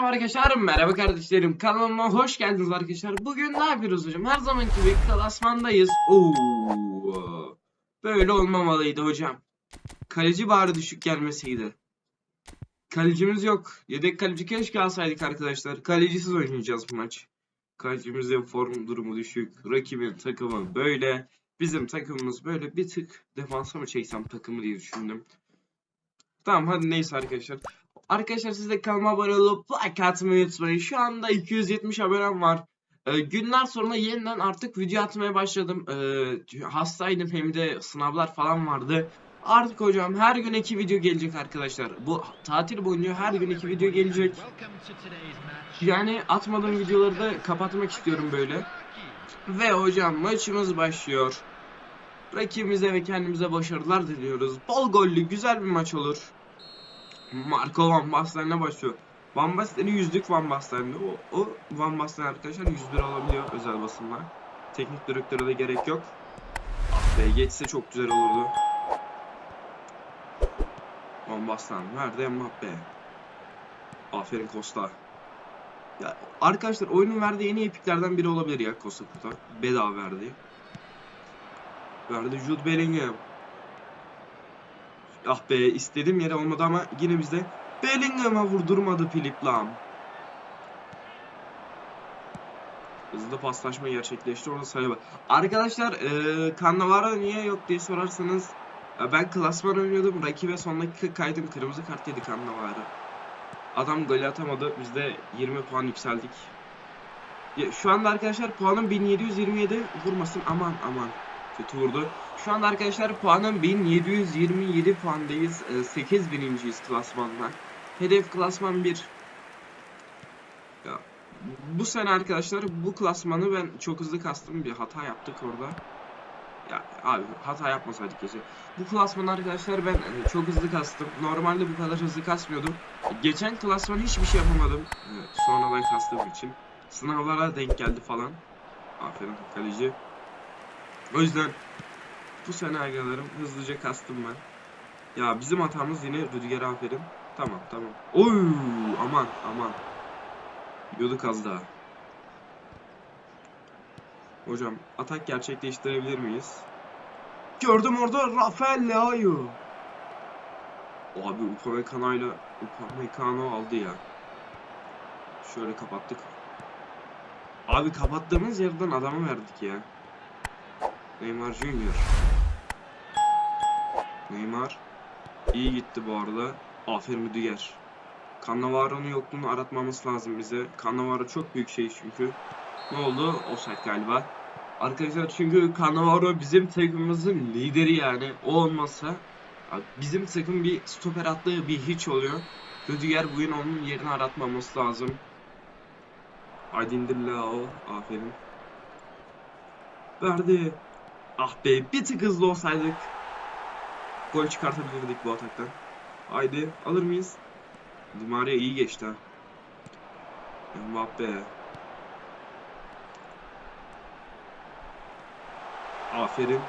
Arkadaşlar, merhaba kardeşlerim. Kanalıma hoş geldiniz arkadaşlar. Bugün ne yapıyoruz hocam? Her zamanki gibi klasmandayız. Oo. Böyle olmamalıydı hocam. Kaleci bari düşük gelmeseydi. Kalecimiz yok. Yedek kaleci keşke alsaydık arkadaşlar. Kalecisiz oynayacağız bu maç. Kalecimizin form durumu düşük. Rakibin takımı böyle. Bizim takımımız böyle bir tık defansa mı çeksem takımı diye düşündüm. Tamam hadi neyse arkadaşlar. Arkadaşlar siz de kanalıma abone olup like atmayı unutmayın. Şu anda 270 abonem var. Ee, günler sonra yeniden artık video atmaya başladım. Ee, hastaydım hem de sınavlar falan vardı. Artık hocam her gün iki video gelecek arkadaşlar. Bu tatil boyunca her gün iki video gelecek. Yani atmadığım videoları da kapatmak istiyorum böyle. Ve hocam maçımız başlıyor. Rakibimize ve kendimize başarılar diliyoruz. Bol gollü güzel bir maç olur. Marco Van Basten'le başlıyor. Van Basten'in yüzlük Van Basten'di. O, o Van Basten arkadaşlar 100 lira alabiliyor özel basınla. Teknik direktöre de gerek yok. Be geçse çok güzel olurdu. Van Basten nerede Mbappe? Aferin Costa. Ya arkadaşlar oyunun verdiği en iyi epiklerden biri olabilir ya Costa Kurtar. Bedava verdiği. Verdi Jude Bellingham. Ah be istediğim yere olmadı ama yine bizde Bellingham'a vurdurmadı Philip Lam. Hızlı paslaşma gerçekleşti. Orada sayı. Arkadaşlar eee Cannavaro niye yok diye sorarsanız ya ben klasman oynuyordum. Rakibe son dakika kaydım. Kırmızı kart yedi Cannavaro. Adam golü atamadı. Biz de 20 puan yükseldik. Şu anda arkadaşlar puanım 1727. Vurmasın aman aman. Kötü vurdu. Şu anda arkadaşlar puanım 1727 puandayız. Ee, 8000.yiz klasmanda. Hedef klasman 1. Ya, bu sene arkadaşlar bu klasmanı ben çok hızlı kastım. Bir hata yaptık orada. Ya abi hata yapmasaydık keşke. Bu klasmanı arkadaşlar ben e, çok hızlı kastım. Normalde bu kadar hızlı kasmıyordum. Geçen klasman hiçbir şey yapamadım. E, sonradan kastığım için. Sınavlara denk geldi falan. Aferin kaleci. O yüzden bu sene agalarım hızlıca kastım ben. Ya bizim hatamız yine Rüdiger aferin. Tamam tamam. Oy aman aman. Yiyorduk az daha. Hocam atak gerçekleştirebilir miyiz? Gördüm orada Rafael Leao. Abi Upamecano ile Upamecano aldı ya. Şöyle kapattık. Abi kapattığımız yerden adamı verdik ya. Neymar Junior. Neymar iyi gitti bu arada. Aferin Rüdiger. Cannavaro'nun yokluğunu aratmamız lazım bize. Cannavaro çok büyük şey çünkü. Ne oldu? Offside galiba. Arkadaşlar çünkü Cannavaro bizim takımımızın lideri yani. O olmasa bizim takım bir stoper attığı bir hiç oluyor. Rüdiger bugün onun yerini aratmamız lazım. Haydi indir Lao. Aferin. Verdi. Ah be bir tık hızlı olsaydık gol çıkartabilirdik bu ataktan. Haydi alır mıyız? Di iyi geçti ha. Mbappe. Aferin.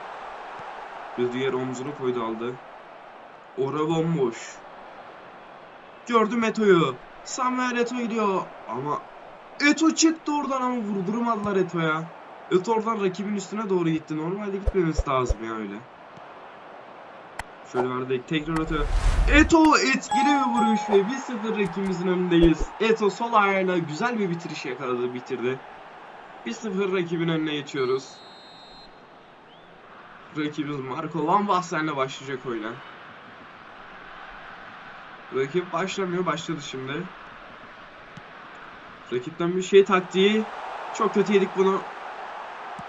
Rüdiger omzunu koydu aldı. Ora bomboş. Gördüm Eto'yu. Samuel Eto gidiyor. Ama Eto çıktı oradan ama vurdurmadılar Eto'ya. Eto oradan rakibin üstüne doğru gitti. Normalde gitmemesi lazım ya öyle. Şöyle verdik. Tekrar Eto. Eto etkili bir vuruş ve 1-0 rakibimizin önündeyiz. Eto sol ayağıyla güzel bir bitiriş yakaladı, bitirdi. 1-0 rakibin önüne geçiyoruz. Rakibimiz Marco Van Basten'le başlayacak oyuna. Rakip başlamıyor, başladı şimdi. Rakipten bir şey taktiği. Çok kötü yedik bunu.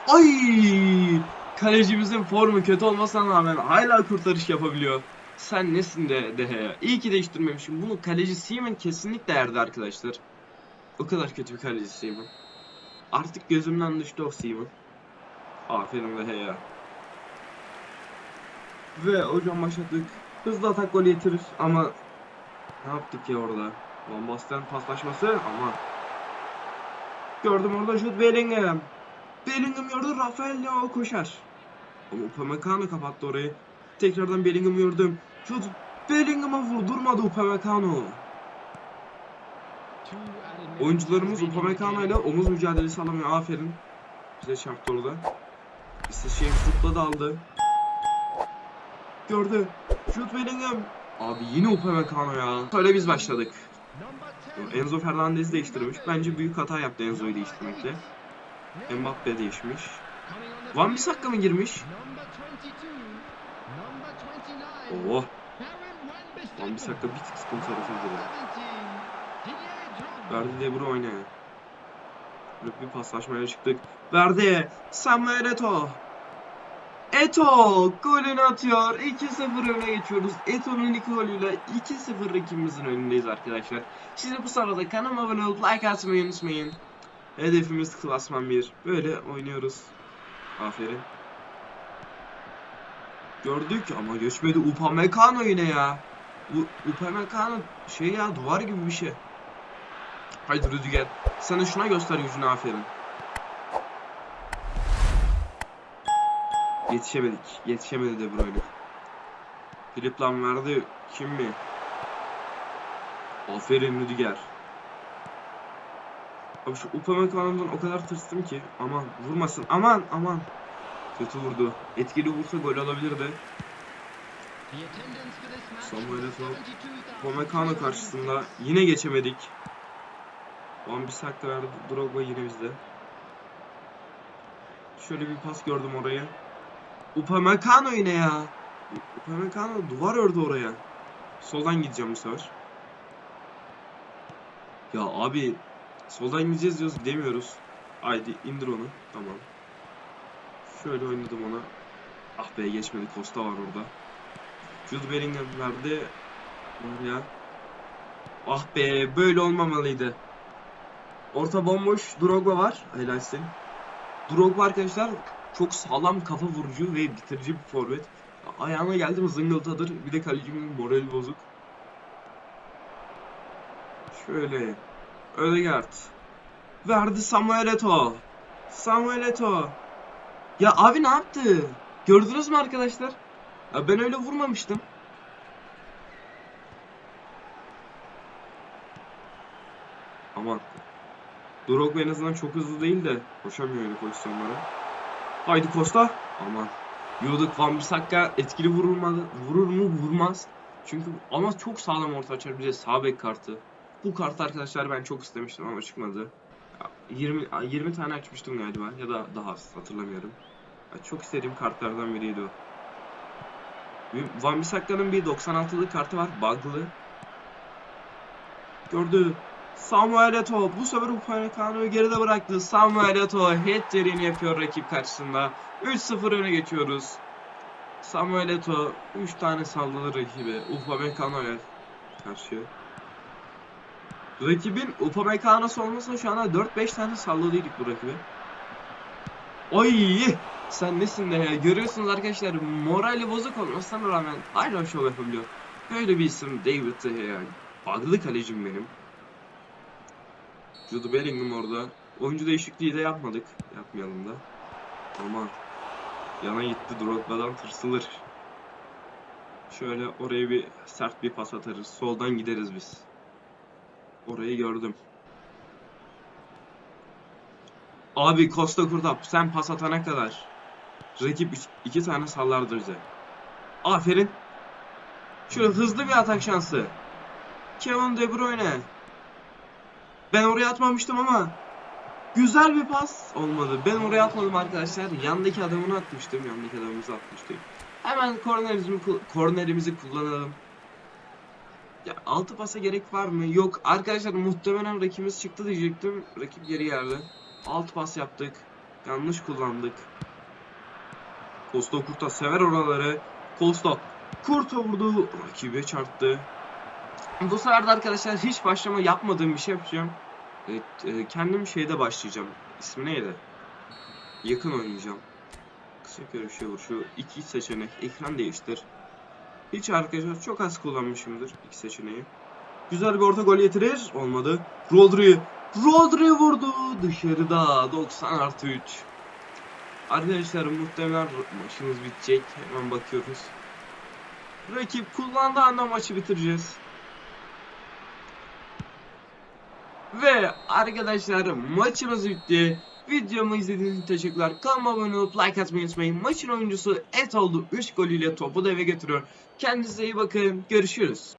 Ay! Kalecimizin formu kötü olmasına rağmen hala kurtarış yapabiliyor. Sen nesin de Dehe? İyi ki değiştirmemişim. Bunu kaleci Seaman kesinlikle yerdi arkadaşlar. O kadar kötü bir kaleci Seaman. Artık gözümden düştü o Seaman. Aferin Dehe'ye. Ve hocam başladık. Hızlı atak golü getirir ama ne yaptık ya orada? Van Basten paslaşması ama Gördüm orada Jude Bellingham. Bellingham gördü Rafael Leao koşar. Ama Upamecano kapattı orayı. Tekrardan Bellingham'ı gördüm. Jude Bellingham'a vurdurmadı Upamecano. Oyuncularımız Upamecano ile omuz mücadelesi alamıyor. Aferin. Bize çarptı orada. İşte şey zıpladı aldı. Gördü. Jude Bellingham. Abi yine Upamecano ya. Öyle biz başladık. Enzo Fernandez değiştirmiş. Bence büyük hata yaptı Enzo'yu değiştirmekle. Mbappe değişmiş. Van Bissaka mı girmiş? Oh. Van Bissaka bir tık sıkıntı yaratırdı. Verdi De Bruyne. Böyle bir paslaşmaya çıktık. Verdi. Samuel Eto'o. Eto golünü atıyor. 2-0 öne geçiyoruz. Eto'nun ilk golüyle 2-0 rakibimizin önündeyiz arkadaşlar. Siz bu sırada kanalıma abone olup like atmayı unutmayın. Hedefimiz klasman 1. Böyle oynuyoruz. Aferin. Gördük ama geçmedi. Upamecano yine ya. U Upamecano şey ya duvar gibi bir şey. Haydi Rüdiger. De şuna göster gücünü aferin. Yetişemedik. Yetişemedi De Bruyne. Filip Lam verdi. Kim mi? Aferin Rüdiger. Abi şu Upamecano'dan o kadar tırstım ki. Aman vurmasın. Aman aman. Kötü vurdu. Etkili vursa gol olabilirdi. Samuel Eto'o Upamecano karşısında yine geçemedik. Van Bissaka verdi. Drogba yine bizde. Şöyle bir pas gördüm oraya. Upamecano yine ya. Upamecano duvar ördü oraya. Soldan gideceğim bu sefer. Ya abi soldan gideceğiz diyoruz gidemiyoruz. Haydi indir onu. Tamam. Şöyle oynadım ona. Ah be geçmedi. Costa var orada. Jude Bellingham verdi. Var ya. Ah be böyle olmamalıydı. Orta bomboş Drogba var. Helalsin. Drogba arkadaşlar çok sağlam kafa vurucu ve bitirici bir forvet. Ayağına geldi mi zıngıltadır. Bir de kalecimin morali bozuk. Şöyle. Ödegaard. Verdi Samuel Eto'o. Samuel Eto'o. Ya abi ne yaptı? Gördünüz mü arkadaşlar? Ya ben öyle vurmamıştım. Aman. Drogba en azından çok hızlı değil de koşamıyor öyle pozisyonlara. Haydi Costa. Aman. Yiyorduk Van Bissaka etkili vurulmadı. Vurur mu? Vurmaz. Çünkü ama çok sağlam orta açar. Bir de sağ bek kartı. Bu kartı arkadaşlar ben çok istemiştim ama çıkmadı. Ya 20 20 tane açmıştım galiba ya da daha az hatırlamıyorum. Ya çok istediğim kartlardan biriydi o. Van Bissaka'nın bir 96'lık kartı var. Bug'lı. Gördü. Samuel Eto'o bu sefer Upamecano'yu geride bıraktı. Samuel Eto'o hat-trick'ini yapıyor rakip karşısında. 3-0 öne geçiyoruz. Samuel Eto'o 3 tane salladı rakibe. Upamecano'ya karşı. Rakibin Upamecano'su olmasa şu anda 4-5 tane salladıydık bu rakibe. Oy! Sen nesin de ya? Görüyorsunuz arkadaşlar morali bozuk olmasına rağmen hala şov yapabiliyor. Böyle bir isim David De Gea. Bug'lı kalecim benim. Jude Bellingham orada. Oyuncu değişikliği de yapmadık. Yapmayalım da. Ama yana gitti Drogba'dan tırsılır. Şöyle oraya bir sert bir pas atarız. Soldan gideriz biz. Orayı gördüm. Abi Costa Kurtap sen pas atana kadar rakip iki tane sallardı bize. Aferin. Şöyle hızlı bir atak şansı. Kevin De Bruyne. Ben oraya atmamıştım ama güzel bir pas olmadı. Ben oraya atmadım arkadaşlar. Yandaki adamını atmıştım. Yandaki adamımızı atmıştık. Hemen kornerimizi, kornerimizi kullanalım. Ya altı pasa gerek var mı? Yok. Arkadaşlar muhtemelen rakibimiz çıktı diyecektim. Rakip geri geldi. Altı pas yaptık. Yanlış kullandık. Costa Kurta sever oraları. Costa Kurta vurdu. Rakibe çarptı. Bu sefer de arkadaşlar hiç başlama yapmadığım bir şey yapacağım. Evet, e, kendim şeyde başlayacağım. İsmi neydi? Yakın oynayacağım. Kısa görüşe vur. Şu iki seçenek. Ekran değiştir. Hiç arkadaşlar çok az kullanmışımdır iki seçeneği. Güzel bir orta gol getirir. Olmadı. Rodri. Rodri vurdu. Dışarıda. 90 artı 3. Arkadaşlar muhtemelen maçımız bitecek. Hemen bakıyoruz. Rakip kullandığı anda maçı bitireceğiz. Ve arkadaşlar maçımız bitti. Videomu izlediğiniz için teşekkürler. Kanalıma abone olup like atmayı unutmayın. Maçın oyuncusu Et oldu. 3 golüyle topu da eve götürüyor. Kendinize iyi bakın. Görüşürüz.